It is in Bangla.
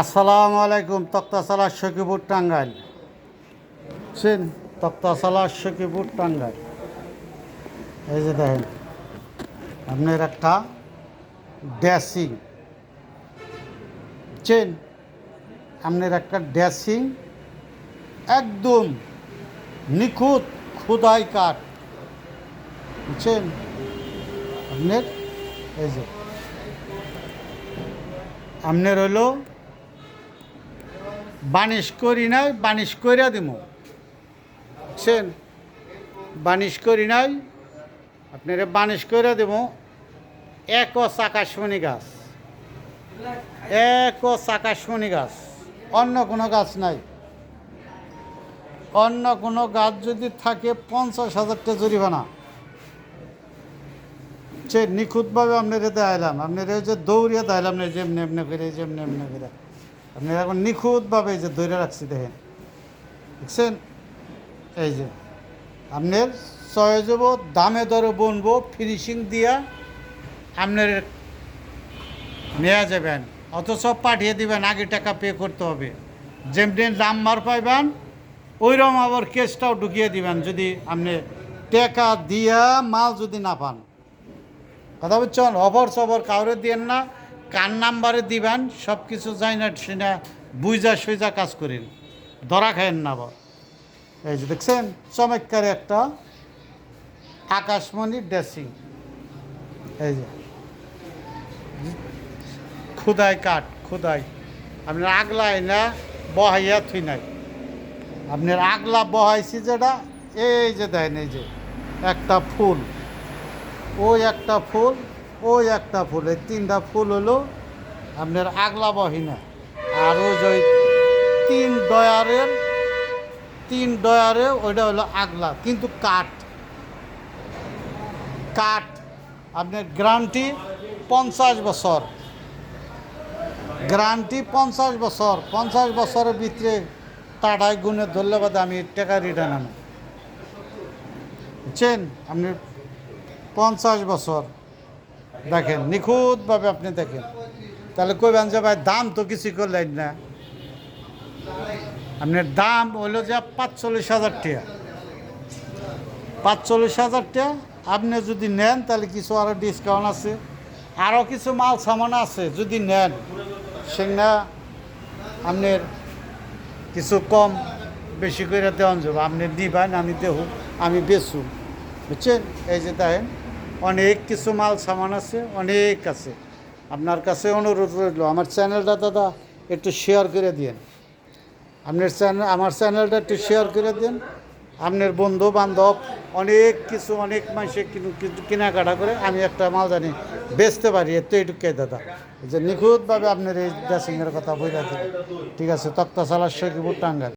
আসসালামু আলাইকুম তক্তাশালা সখীপুর টাঙ্গাইল। বুঝছেন তক্তাশালা সখীপুর টাঙ্গাইল। এই যে দেখেন, আপনার একটা ড্যাসিং। চেন, আপনার একটা ড্যাসিং একদম নিখুঁত খুদাই কাঠ। বুঝছেন আপনার, এই যে, আপনার হলো বানিশ করি নাই, বানিশ কইরা দিব বুঝছেন বানিশ করি নাই, আপনারা বানিশ কইরা দেব এক আকাশমণি গাছ। এক আকাশমণি গাছ, অন্য কোনো গাছ নাই। অন্য কোনো গাছ যদি থাকে পঞ্চাশ হাজারটা জরিমানা। সে নিখুঁতভাবে আপনারা দেখাইলাম আপনারা যে দৌড়িয়ে দেখাইলাম না, যেমনি এমনি করে, যেমনি এমনি করে। আপনারা এখন নিখুঁতভাবে এই যে ধরে রাখছি, দেখেন। দেখছেন? এই যে, আপনার চয়ে যাব দামে দরে বনবো ফিনিশিং দিয়া আপনার নেওয়া যাবেন, অথচ পাঠিয়ে দিবেন, আগে টাকা পে করতে হবে। যেমনি দাম মার পাইবেন, ওইরকম আবার কেসটাও ঢুকিয়ে দিবেন, যদি আপনি টাকা দিয়া মাল যদি না পান। কথা বুঝছেন? অবর সবর কাউরে দিয়েন না কার নাম্বারে দিবেন সব কিছু যাই না সেটা বুঝা সুইজা কাজ করেন ধরা খায়েন না আবার। এই যে দেখছেন, চমৎকার একটা আকাশমণি ড্রেসিং। এই যে। খুদাই কাঠ, খুদাই। আপনার আগলাই না বহাইয়া থুই নাই। আপনার আগলা বহাইছি যেটা, এই যে দেন এই যে একটা ফুল। ওই একটা ফুল ওই একটা ফুল, এই তিনটা ফুল হলো আপনার আগলা বহিনা। আর ওই যে তিন ডয়ারের, তিন ডয়ারে ওইটা হলো আগলা, কিন্তু কাঠ। কাঠ আপনার গ্রান্টি পঞ্চাশ বছর। গ্রান্টি পঞ্চাশ বছর। পঞ্চাশ বছরের ভিতরে টাটায় গুণে ধরলে বাদে আমি টাকা রিটার্ন আনো বুঝছেন? আপনি পঞ্চাশ বছর। দেখেন, নিখুঁতভাবে আপনি দেখেন। তাহলে কইবেন যে ভাই, দাম তো কিছু করলেন না। আপনার দাম হইল যে পাঁচচল্লিশ হাজার টাকা। পাঁচচল্লিশ হাজার টাকা আপনি যদি নেন, তাহলে কিছু আরও ডিসকাউন্ট আছে। আরও কিছু মাল সামান আছে যদি নেন। সেটা আপনার কিছু কম বেশি করে দেওয়া যাবে। আপনি দিবেন, আমি দেহ আমি বেচু বুঝছেন? এই যে দেখেন অনেক কিছু মাল সামান আছে, অনেক আছে। আপনার কাছে অনুরোধ রইল, আমার চ্যানেলটা দাদা একটু শেয়ার করে দিন আপনার চ্যানেল আমার চ্যানেলটা একটু শেয়ার করে দিন আপনার বন্ধু বান্ধব অনেক কিছু, অনেক মানুষে কেনাকাটা করে আমি একটা মাল জানি, বেচতে পারি, এত এইটুকাই দাদা। যে নিখুঁতভাবে আপনার এই ড্রেসিংয়ের কথা দিন ঠিক আছে তক্তা সালার শেখিপুর টাঙ্গাল